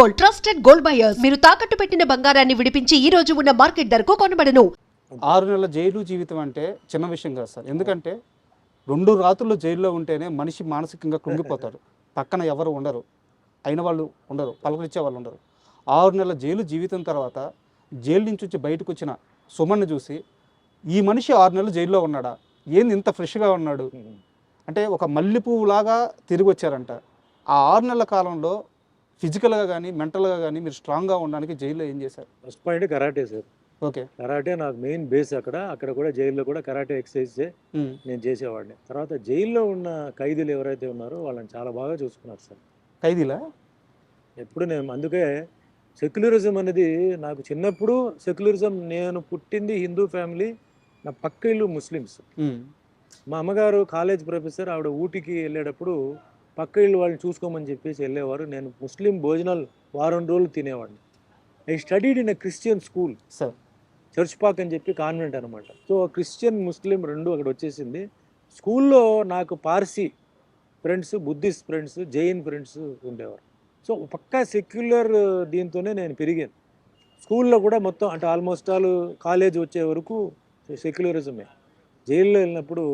Gold trusted gold buyers. మీరు తాకట్టు పెట్టిన బంగారాన్ని విడిపించి ఈ రోజు ఉన్న మార్కెట్ ధరకు కొనబడను. ఆరు నెలల జైలు జీవితం అంటే చిన్న విషయం కాదు సార్. ఎందుకంటే రెండు రాత్రులు జైల్లో ఉంటేనే మనిషి మానసికంగా కృంగిపోతాడు. పక్కన ఎవరు ఉండరు. అయిన వాళ్ళు ఉండరు. పలకరించే వాళ్ళు ఉండరు. ఆరు నెలల జైలు జీవితం తర్వాత జైలు నుంచి వచ్చి బయటకు వచ్చిన సుమన్ను చూసి ఈ మనిషి ఆరు నెలలు జైల్లో ఉన్నాడా? ఏంది ఇంత ఫ్రెష్గా ఉన్నాడు? అంటే ఒక మల్లెపువ్వులాగా తిరిగి వచ్చారంట. ఆ ఆరు నెలల కాలంలో ఫిజికల్గా కానీ మెంటల్గా కానీ మీరు స్ట్రాంగ్గా ఉండడానికి జైల్లో ఏం చేశారు? First point karate sir. Okay. Karate నాకు మెయిన్ బేస్ అక్కడ. అక్కడ కూడా జైల్లో కూడా కరాటే ఎక్సర్సైజ్ నేను చేసేవాడిని. తర్వాత జైల్లో ఉన్న ఖైదీలు ఎవరైతే ఉన్నారో వాళ్ళని చాలా బాగా చూసుకున్నారు సార్. ఖైదీలా? ఎప్పుడు నేను అందుకే సెక్యులరిజం అనేది నాకు చిన్నప్పుడు సెక్యులరిజం నేను పుట్టింది హిందూ ఫ్యామిలీ నా పక్క ఇల్లు ముస్లిమ్స్. మా అమ్మగారు కాలేజ్ ప్రొఫెసర్ ఆవిడ ఊటీకి వెళ్ళేటప్పుడు పక్క ఇల్లు వాళ్ళని చూసుకోమని చెప్పేసి వెళ్ళేవారు. నేను ముస్లిం భోజనాలు వారం రోజులు తినేవాడిని. I studied in a Christian school. Sir. Church park అని చెప్పి కాన్వెంట్ అనమాట సో క్రిస్టియన్ ముస్లిం రెండు అక్కడ వచ్చేసింది. స్కూల్లో నాకు Parsi friends Buddhist friends Jain friends ఉండేవారు. సో పక్కా సెక్యులర్ దీంతోనే నేను పెరిగాను. స్కూల్లో కూడా మొత్తం అంటే ఆల్మోస్ట్ ఆల్ కాలేజ్ వచ్చే వరకు సెక్యులరిజమే. జైల్లో వెళ్ళినప్పుడు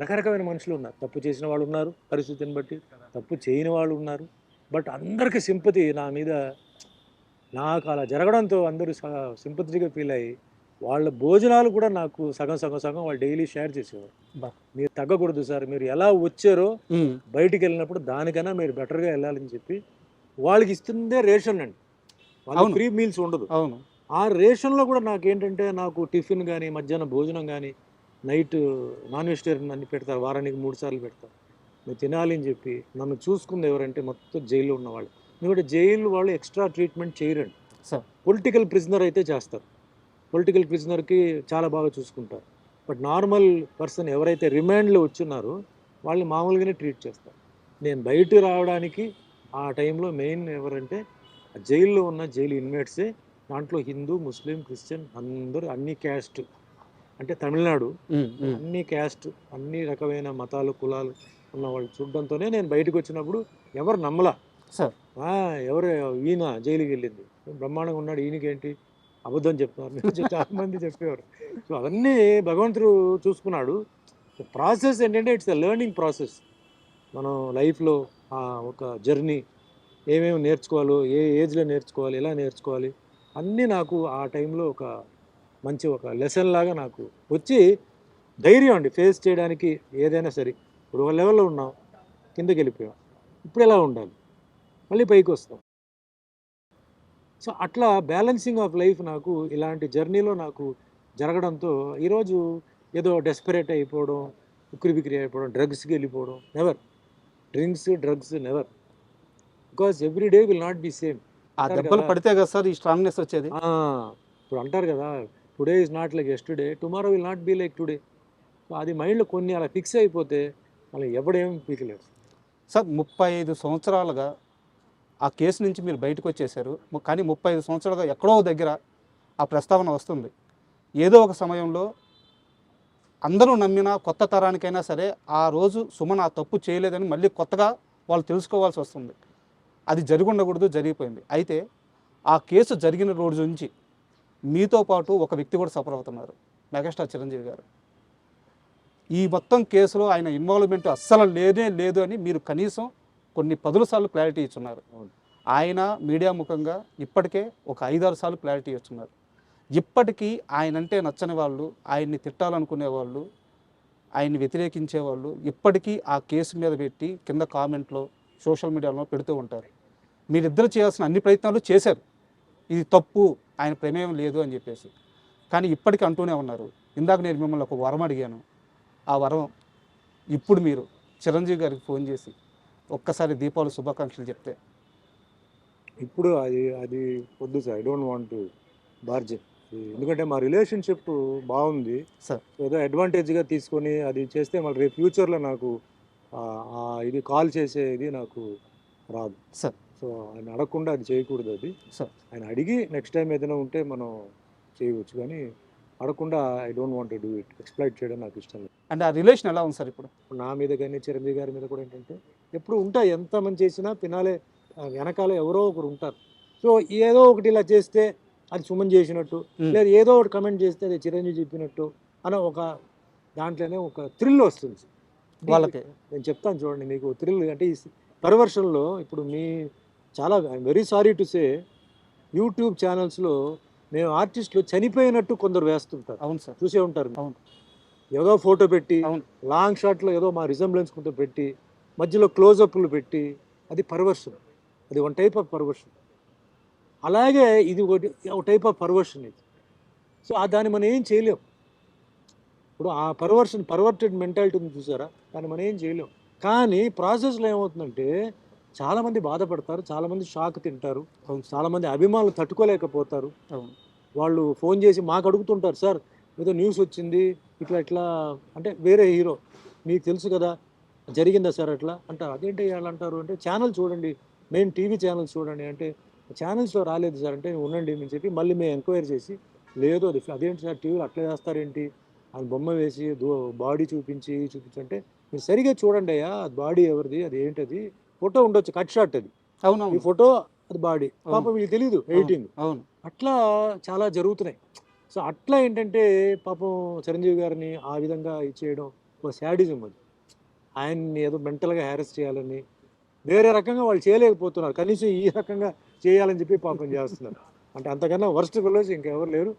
రకరకమైన మనుషులు ఉన్నారు. తప్పు చేసిన వాళ్ళు ఉన్నారు పరిస్థితిని బట్టి తప్పు చేయని వాళ్ళు ఉన్నారు. బట్ అందరికీ సింపతి నా మీద నాకు అలా జరగడంతో అందరూ సింపతిగా ఫీల్ అయ్యి వాళ్ళ భోజనాలు కూడా నాకు సగం సగం సగం వాళ్ళు డైలీ షేర్ చేసేవారు. మీరు తగ్గకూడదు సార్ మీరు ఎలా వచ్చారో బయటికి వెళ్ళినప్పుడు దానికన్నా మీరు బెటర్గా వెళ్ళాలని చెప్పి వాళ్ళకి ఇస్తుందే రేషన్ అండి. వాళ్ళకి. ఫ్రీ మీల్స్ ఉండదు. అవును. ఆ రేషన్లో కూడా నాకు ఏంటంటే నాకు టిఫిన్ కానీ మధ్యాహ్నం భోజనం కానీ నైట్ నాన్ వెజిటేరియన్ అన్ని పెడతారు వారానికి మూడు సార్లు పెడతారు మీరు తినాలి అని చెప్పి నన్ను చూసుకుంది ఎవరంటే మొత్తం జైల్లో ఉన్నవాళ్ళు. ఎందుకంటే జైలు వాళ్ళు ఎక్స్ట్రా ట్రీట్మెంట్ చేయరండి. సార్. పొలిటికల్ ప్రిజనర్ అయితే చేస్తారు. పొలిటికల్ ప్రిజనర్కి చాలా బాగా చూసుకుంటారు. బట్ నార్మల్ పర్సన్ ఎవరైతే రిమాండ్లో వచ్చున్నారో వాళ్ళని మామూలుగానే ట్రీట్ చేస్తారు. నేను బయట రావడానికి ఆ టైంలో మెయిన్ ఎవరంటే జైల్లో ఉన్న జైలు ఇన్మేట్సే దాంట్లో హిందూ ముస్లిం క్రిస్టియన్ అందరూ అన్ని క్యాస్ట్ అంటే తమిళనాడు అన్ని క్యాస్ట్ అన్ని రకమైన మతాలు కులాలు ఉన్న వాళ్ళు చూడడంతోనే నేను బయటకు వచ్చినప్పుడు ఎవరు నమ్మలా. సార్. ఎవరు ఈయన జైలుకి వెళ్ళింది. బ్రహ్మాండంగా ఉన్నాడు ఈయనకేంటి? అబద్ధం చెప్తున్నారు. చాలా మంది చెప్పేవారు. సో అవన్నీ భగవంతుడు చూసుకున్నాడు. ప్రాసెస్ ఏంటంటే ఇట్స్ ఎ లెర్నింగ్ ప్రాసెస్ మనం లైఫ్లో ఒక జర్నీ ఏమేమి నేర్చుకోవాలో ఏ ఏజ్లో నేర్చుకోవాలి ఎలా నేర్చుకోవాలి అన్నీ నాకు ఆ టైంలో ఒక మంచి ఒక లెసన్ లాగా నాకు వచ్చి ధైర్యం అండి. ఫేస్ చేయడానికి ఏదైనా సరే. ఇప్పుడు ఒక లెవెల్లో ఉన్నాం. కిందకి వెళ్ళిపోయాం. ఇప్పుడు ఎలా ఉండాలి? మళ్ళీ పైకి వస్తాం. సో అట్లా బ్యాలెన్సింగ్ ఆఫ్ లైఫ్ నాకు ఇలాంటి జర్నీలో నాకు జరగడంతో ఈరోజు ఏదో డెస్పరేట్ అయిపోవడం ఉక్కిరి బిక్కిరి అయిపోవడం డ్రగ్స్కి వెళ్ళిపోవడం never drinks drugs never because every day will not be same ఆ దెబ్బలు. పడితే కదా సార్ ఈ స్ట్రాంగ్నెస్ వచ్చేది? ఇప్పుడు అంటారు కదా today is not like yesterday tomorrow will not be like today so అది మైండ్లో కొన్ని అలా ఫిక్స్ అయిపోతే మళ్ళీ ఎవడేం పీకలేడు. సార్ ముప్పై ఐదు సంవత్సరాలుగా ఆ కేసు నుంచి మీరు బయటకు వచ్చేసారు. కానీ ముప్పై ఐదు సంవత్సరాలుగా ఎక్కడో దగ్గర ఆ ప్రస్తావన వస్తుంది. ఏదో ఒక సమయంలో అందరూ నమ్మిన కొత్త తరానికైనా సరే ఆ రోజు సుమన్ ఆ తప్పు చేయలేదని మళ్ళీ కొత్తగా వాళ్ళు తెలుసుకోవాల్సి వస్తుంది. అది జరిగి ఉండకూడదు జరిగిపోయింది. అయితే ఆ కేసు జరిగిన రోజు నుంచి మీతో పాటు ఒక వ్యక్తి కూడా సఫర్ అవుతున్నారు. మెగాస్టార్ చిరంజీవి గారు. ఈ మొత్తం కేసులో ఆయన ఇన్వాల్వ్మెంట్ అస్సలు లేనే లేదు అని మీరు కనీసం కొన్ని పదుల సార్లు క్లారిటీ ఇచ్చున్నారు. ఆయన మీడియా ముఖంగా ఇప్పటికే ఒక ఐదారు సార్లు క్లారిటీ ఇచ్చున్నారు. ఇప్పటికీ ఆయన అంటే నచ్చని వాళ్ళు ఆయన్ని తిట్టాలనుకునే వాళ్ళు ఆయన్ని వ్యతిరేకించే వాళ్ళు ఇప్పటికీ ఆ కేసు మీద పెట్టి కింద కామెంట్లో సోషల్ మీడియాలో పెడుతూ ఉంటారు. మీరిద్దరు చేయాల్సిన అన్ని ప్రయత్నాలు చేశారు. ఇది తప్పు. ఆయన ప్రమేయం లేదు అని చెప్పేసి. కానీ ఇప్పటికీ అంటూనే ఉన్నారు. ఇందాక నేను మిమ్మల్ని ఒక వరం అడిగాను. ఆ వరం ఇప్పుడు మీరు చిరంజీవి గారికి ఫోన్ చేసి ఒక్కసారి దీపావళి శుభాకాంక్షలు చెప్తే. ఇప్పుడు అది అది వద్దు sir. I don't want to bargain ఎందుకంటే మా రిలేషన్షిప్ బాగుంది. సార్ ఏదో అడ్వాంటేజ్గా తీసుకొని అది చేస్తే మళ్ళీ రేపు ఫ్యూచర్లో నాకు ఇది కాల్ చేసేది నాకు రాదు. సార్ సో ఆయన అడగకుండా అది చేయకూడదు అది. సార్ ఆయన అడిగి నెక్స్ట్ టైం ఏదైనా ఉంటే మనం చేయవచ్చు కానీ అడగకుండా I don't want do it exploit చేయడం నాకు ఇష్టం లేదు. అంటే ఆ రిలేషన్ ఎలా ఉంది సార్ ఇప్పుడు? నా మీద కానీ చిరంజీవి గారి మీద కూడా ఏంటంటే ఎప్పుడు ఉంటాయి ఎంత మంది చేసినా పినాలే ఆ వెనకాల ఎవరో ఒకరు ఉంటారు. సో ఏదో ఒకటి ఇలా చేస్తే అది సుమన్ చేసినట్టు Hmm. లేదా ఏదో ఒకటి కమెంట్ చేస్తే అది చిరంజీవి చెప్పినట్టు అన్న ఒక దాంట్లోనే ఒక థ్రిల్ వస్తుంది. వాళ్ళకి. నేను చెప్తాను చూడండి మీకు థ్రిల్ అంటే ఈ పర్వర్షన్లో ఇప్పుడు మీ చాలా I'm very sorry to say YouTube ఛానల్స్లో మేము ఆర్టిస్టులు చనిపోయినట్టు కొందరు వేస్తుంటారు. అవును సార్. చూసే ఉంటారు. అవును. ఏదో ఫోటో పెట్టి అవును. లాంగ్ షాట్లో ఏదో మా రిజంబ్లెన్స్ కొంత పెట్టి మధ్యలో క్లోజప్లు పెట్టి అది పర్వర్షన్ అది వన్ టైప్ ఆఫ్ పర్వర్షన్ అలాగే ఇది ఒకటి ఒక టైప్ ఆఫ్ పర్వర్షన్ ఇది. సో ఆ దాన్ని మనం ఏం చేయలేం. ఇప్పుడు ఆ పర్వర్షన్ పర్వర్టెడ్ మెంటాలిటీ ఉంది చూసారా? దాన్ని మనం ఏం చేయలేం. కానీ ప్రాసెస్లో ఏమవుతుందంటే చాలామంది బాధపడతారు చాలామంది షాక్ తింటారు చాలామంది అభిమానులు తట్టుకోలేకపోతారు. వాళ్ళు ఫోన్ చేసి మాకు అడుగుతుంటారు సార్ ఏదో న్యూస్ వచ్చింది ఇట్లా ఇట్లా అంటే వేరే హీరో మీకు తెలుసు కదా జరిగిందా సార్ అట్లా? అంటారు. అదేంటి వాళ్ళు అంటారు? అంటే ఛానల్ చూడండి మెయిన్ టీవీ ఛానల్స్ చూడండి. అంటే ఛానల్స్లో రాలేదు సార్ అంటే ఉండండి అని చెప్పి మళ్ళీ మేము ఎంక్వైరీ చేసి లేదు అది అదేంటి సార్ టీవీలో అట్లా చేస్తారేంటి? ఆయన బొమ్మ వేసి బాడీ చూపించి చూపించంటే మీరు సరిగా చూడండి అయ్యా బాడీ ఎవరిది అది ఏంటది? ఫోటో ఉండొచ్చు కట్ షాట్ అది. ఈ అవునవును ఫోటో అది బాడీ. పాపం వీళ్ళు తెలియదు ఎయిటింగ్ అవును. అట్లా చాలా జరుగుతున్నాయి. సో అట్లా ఏంటంటే పాపం చిరంజీవి గారిని ఆ విధంగా ఇచ్చేయడం ఒక శాడిజం అది. ఆయన్ని ఏదో మెంటల్గా హ్యారెస్ చేయాలని వేరే రకంగా వాళ్ళు చేయలేకపోతున్నారు. కనీసం ఈ రకంగా చేయాలని చెప్పి పాపం చేస్తున్నారు. అంటే అంతకన్నా వర్స్ట్ ఫెలోస్ ఇంకెవరు లేరు.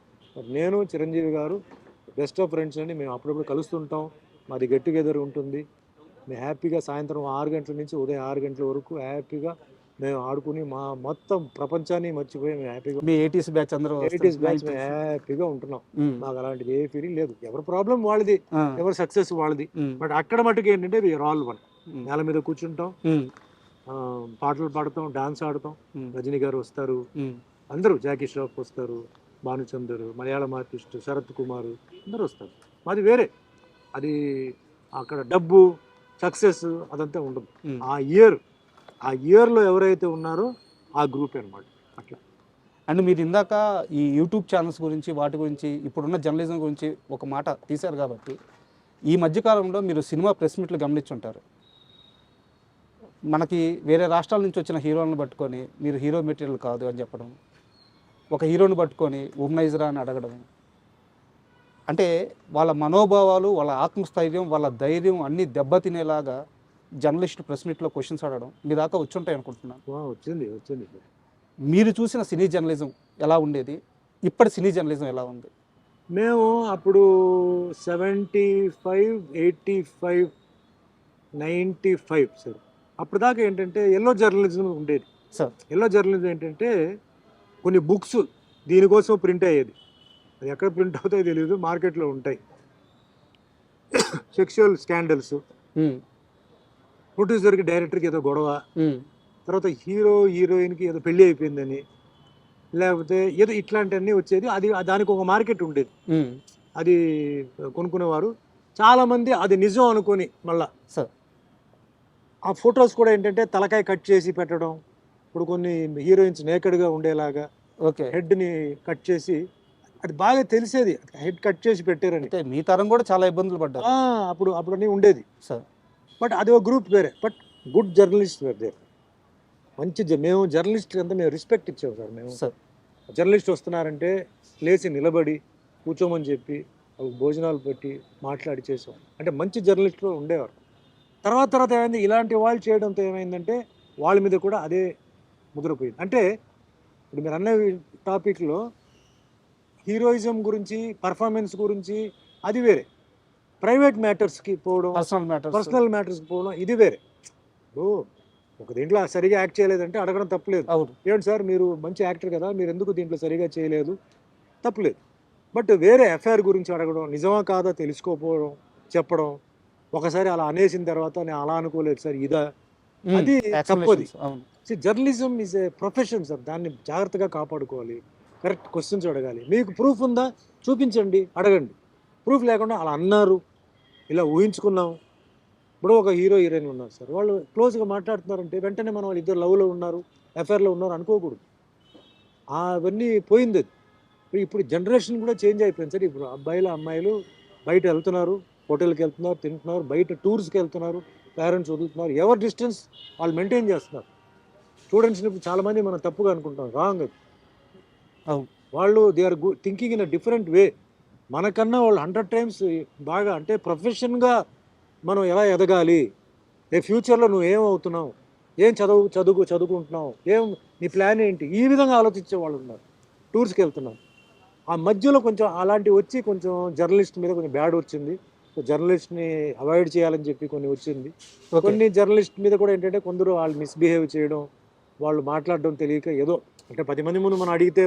నేను చిరంజీవి గారు బెస్ట్ ఆఫ్ ఫ్రెండ్స్ అండి. మేము అప్పుడప్పుడు కలుస్తుంటాం. మాది గెట్ టుగెదర్ ఉంటుంది. మేము హ్యాపీగా సాయంత్రం ఆరు గంటల నుంచి ఉదయం ఆరు గంటల వరకు హ్యాపీగా మేము ఆడుకుని మా మొత్తం ప్రపంచాన్ని మర్చిపోయి మేము హ్యాపీగా మీ ఎయిటీస్ బ్యాచ్ అందరూ ఎయిటీస్ బ్యాచ్ 90s. మేము హ్యాపీగా ఉంటున్నాం. మాకు అలాంటిది ఏ ఫీలింగ్ లేదు. ఎవరి ప్రాబ్లం వాళ్ళది ఎవరి సక్సెస్ వాళ్ళది. బట్ అక్కడ మటుకు ఏంటంటే వీఆర్ ఆల్ వన్ నేల మీద కూర్చుంటాం. పాటలు పాడతాం డాన్స్ ఆడతాం. రజనీ గారు వస్తారు. అందరూ జాకీ ష్రాఫ్ వస్తారు భానుచందర్ మలయాళం ఆర్టిస్ట్ శరత్ కుమార్ అందరూ వస్తారు. మాది వేరే. అది అక్కడ డబ్బు సక్సెస్ అదంతా ఉండదు. ఆ ఇయర్ ఆ ఇయర్లో ఎవరైతే ఉన్నారో ఆ గ్రూప్ అన్నమాట. అట్లా. అండ్ మీరు ఇందాక ఈ యూట్యూబ్ ఛానల్స్ గురించి వాటి గురించి ఇప్పుడున్న జర్నలిజం గురించి ఒక మాట తీశారు కాబట్టి ఈ మధ్యకాలంలో మీరు సినిమా ప్రెస్ మీట్లు గమనించుంటారు. మనకి వేరే రాష్ట్రాల నుంచి వచ్చిన హీరోలను పట్టుకొని మీరు హీరో మెటీరియల్ కాదు అని చెప్పడం ఒక హీరోని పట్టుకొని ఉమ్నైజరా అని అడగడం అంటే వాళ్ళ మనోభావాలు వాళ్ళ ఆత్మస్థైర్యం వాళ్ళ ధైర్యం అన్నీ దెబ్బతినేలాగా జర్నలిస్ట్ ప్రెస్ మీట్లో క్వశ్చన్స్ అడగడం మీ దాకా వచ్చి ఉంటాయి అనుకుంటున్నాను వచ్చింది వచ్చింది. మీరు చూసిన సినీ జర్నలిజం ఎలా ఉండేది? ఇప్పటి సినీ జర్నలిజం ఎలా ఉంది? మేము అప్పుడు seventy five eighty five ninety five sir. అప్పుడు దాకా ఏంటంటే ఎల్లో జర్నలిజం ఉండేది. సార్. ఎల్లో జర్నలిజం ఏంటంటే కొన్ని బుక్స్ దీనికోసం ప్రింట్ అయ్యేది. అది ఎక్కడ ప్రింట్ అవుతాయో తెలియదు మార్కెట్లో ఉంటాయి. సెక్షువల్ స్కాండల్స్ ప్రొడ్యూసర్కి డైరెక్టర్కి ఏదో గొడవ. తర్వాత హీరో హీరోయిన్కి ఏదో పెళ్ళి అయిపోయిందని. లేకపోతే ఏదో ఇట్లాంటివన్నీ వచ్చేది. అది దానికి ఒక మార్కెట్ ఉండేది. అది కొనుక్కునేవారు. చాలామంది అది నిజం అనుకొని మళ్ళా సార్. ఆ ఫొటోస్ కూడా ఏంటంటే తలకాయ కట్ చేసి పెట్టడం. ఇప్పుడు కొన్ని హీరోయిన్స్ నేకడ్గా ఉండేలాగా ఓకే. హెడ్ని కట్ చేసి అది బాగా తెలిసేది. హెడ్ కట్ చేసి పెట్టారని. అయితే మీ తరం కూడా చాలా ఇబ్బందులు పడ్డారు. అప్పుడు అప్పుడు అన్నీ ఉండేది. సార్. బట్ అది ఒక గ్రూప్ వేరే. బట్ గుడ్ జర్నలిస్ట్ వేరే మంచి జ- మేము జర్నలిస్ట్ అంతా మేము రెస్పెక్ట్ ఇచ్చాము సార్ మేము. సార్. జర్నలిస్ట్ వస్తున్నారంటే లేచి నిలబడి కూర్చోమని చెప్పి భోజనాలు పెట్టి మాట్లాడి చేసాం అంటే మంచి జర్నలిస్టులు ఉండేవారు. తర్వాత తర్వాత ఏమైంది? ఇలాంటి వాళ్ళు చేయడంతో ఏమైందంటే వాళ్ళ మీద కూడా అదే ముద్రపోయింది అంటే ఇప్పుడు మీరు అన్న టాపిక్లో హీరోయిజం గురించి పర్ఫార్మెన్స్ గురించి అది వేరే. ప్రైవేట్ మ్యాటర్స్కి పోవడం పర్సనల్ మ్యాటర్స్ పర్సనల్ మ్యాటర్స్కి పోవడం ఇది వేరే. ఇప్పుడు ఒక దీంట్లో సరిగా యాక్ట్ చేయలేదంటే అడగడం తప్పలేదు. ఏంటి సార్ మీరు మంచి యాక్టర్ కదా మీరు ఎందుకు దీంట్లో సరిగా చేయలేదు? తప్పులేదు. బట్ వేరే ఎఫ్ఐఆర్ గురించి అడగడం నిజమా కాదా తెలుసుకోకపోవడం చెప్పడం ఒకసారి అలా అనేసిన తర్వాత నేను అలా అనుకోలేదు సార్ ఇదా. ఉమ్, అది తప్పది. Journalism is a profession sir. దాన్ని జాగ్రత్తగా కాపాడుకోవాలి. కరెక్ట్ క్వశ్చన్స్ అడగాలి. మీకు ప్రూఫ్ ఉందా? చూపించండి అడగండి. ప్రూఫ్ లేకుండా అలా అన్నారు. ఇలా ఊహించుకున్నాం. ఇప్పుడు ఒక హీరో హీరోయిన్ ఉన్నారు సార్. వాళ్ళు క్లోజ్గా మాట్లాడుతున్నారంటే వెంటనే మనం వాళ్ళు ఇద్దరు లవ్లో ఉన్నారు ఎఫ్ఐఆర్లో ఉన్నారు అనుకోకూడదు. అవన్నీ పోయింది అది. ఇప్పుడు- ఇప్పుడు జనరేషన్ కూడా చేంజ్ అయిపోయింది సార్. ఇప్పుడు అబ్బాయిలు అమ్మాయిలు బయట వెళ్తున్నారు హోటల్కి వెళ్తున్నారు తింటున్నారు బయట టూర్స్కి వెళ్తున్నారు పేరెంట్స్ వదులుతున్నారు ఎవరి డిస్టెన్స్ వాళ్ళు మెయింటైన్ చేస్తున్నారు. స్టూడెంట్స్ని ఇప్పుడు చాలామంది మనం తప్పుగా అనుకుంటాం. రాంగ్ అది. వాళ్ళు they are thinking in a different way మనకన్నా వాళ్ళు హండ్రెడ్ టైమ్స్ బాగా అంటే ప్రొఫెషన్గా మనం ఎలా ఎదగాలి? రేపు ఫ్యూచర్లో నువ్వు ఏం అవుతున్నావు ఏం చదువు చదువు చదువుకుంటున్నావు? ఏం నీ ప్లాన్ ఏంటి? ఈ విధంగా ఆలోచించే వాళ్ళు ఉన్నారు. టూర్స్కి వెళ్తున్నారు ఆ మధ్యలో కొంచెం అలాంటివి వచ్చి కొంచెం జర్నలిస్ట్ మీద కొంచెం బ్యాడ్ వచ్చింది. జర్నలిస్ట్ని అవాయిడ్ చేయాలని చెప్పి కొన్ని వచ్చింది. కొన్ని జర్నలిస్ట్ మీద కూడా ఏంటంటే కొందరు వాళ్ళు మిస్బిహేవ్ చేయడం వాళ్ళు మాట్లాడడం తెలియక ఏదో అంటే పది మంది ముందు మనం అడిగితే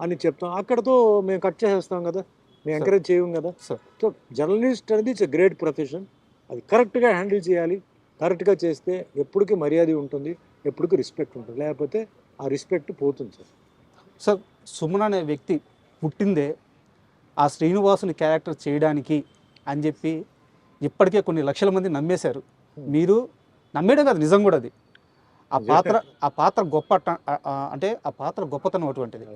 అని చెప్తాం. అక్కడతో మేము కట్ చేసేస్తాం కదా. మేము. ఎంకరేజ్ చేయం కదా. సో జర్నలిస్ట్ అనేది ఇట్స్ గ్రేట్ ప్రొఫెషన్ అది కరెక్ట్గా హ్యాండిల్ చేయాలి. కరెక్ట్గా చేస్తే ఎప్పటికీ మర్యాద ఉంటుంది. ఎప్పటికీ రెస్పెక్ట్ ఉంటుంది. లేకపోతే ఆ రెస్పెక్ట్ పోతుంది సార్ సార్ సుమన్ అనే వ్యక్తి పుట్టిందే ఆ శ్రీనివాసుని క్యారెక్టర్ చేయడానికి అని చెప్పి ఇప్పటికే కొన్ని లక్షల మంది నమ్మేశారు. మీరు నమ్మేయడం కాదు నిజం కూడా అది. ఆ. పాత్ర ఆ పాత్ర గొప్ప అంటే ఆ పాత్ర గొప్పతనం అటువంటిది.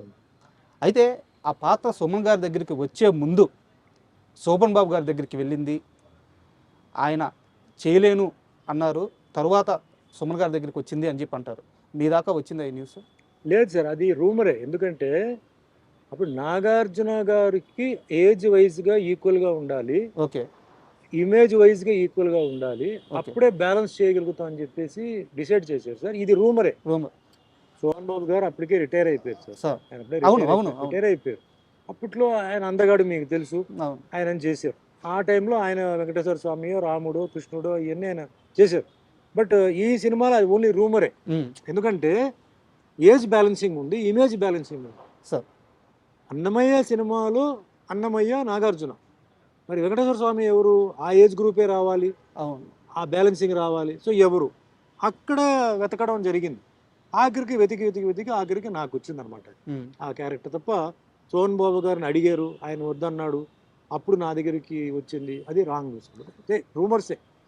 అయితే ఆ పాత్ర సుమన్ గారి దగ్గరికి వచ్చే ముందు శోభన్ బాబు గారి దగ్గరికి వెళ్ళింది. ఆయన చేయలేను అన్నారు. తరువాత సుమన్ గారి దగ్గరికి వచ్చింది అని చెప్పి అంటారు. మీ దాకా వచ్చింది ఈ న్యూస్? లేదు సార్ అది రూమరే. ఎందుకంటే అప్పుడు నాగార్జున గారికి ఏజ్ వైజ్గా ఈక్వల్గా ఉండాలి. ఓకే. ఇమేజ్ వైజ్గా ఈక్వల్గా ఉండాలి. అప్పుడే బ్యాలెన్స్ చేయగలుగుతాం అని చెప్పేసి డిసైడ్ చేశారు సార్. ఇది రూమరే రూమ్ సోహన్ బాబు గారు అప్పటికే రిటైర్ అయిపోయారు సార్. ఆయన అవును, అవును. రిటైర్ అయిపోయారు. అప్పట్లో ఆయన అందగాడు మీకు తెలుసు. ఆయన చేశారు. ఆ టైంలో ఆయన వెంకటేశ్వర స్వామి రాముడు కృష్ణుడు ఇవన్నీ ఆయన చేశారు. బట్ ఈ సినిమాలో అది ఓన్లీ రూమరే ఎందుకంటే ఏజ్ బ్యాలెన్సింగ్ ఉంది ఇమేజ్ బ్యాలెన్సింగ్ ఉంది. సార్. అన్నమయ్య సినిమాలో అన్నమయ్య నాగార్జున. మరి వెంకటేశ్వర స్వామి ఎవరు? ఆ ఏజ్ గ్రూపే రావాలి. అవును. ఆ బ్యాలెన్సింగ్ రావాలి. సో ఎవరు? అక్కడ వెతకడం జరిగింది. ఆఖరికి వెతికి వెతికి వెతికి ఆఖరికి నాకు వచ్చిందనమాట. ఉమ్, ఆ క్యారెక్టర్ తప్ప సోహన్ బాబు గారిని అడిగారు. ఆయన వద్దన్నాడు. అప్పుడు నా దగ్గరికి వచ్చింది. అది రాంగ్ న్యూస్. రూమర్సే.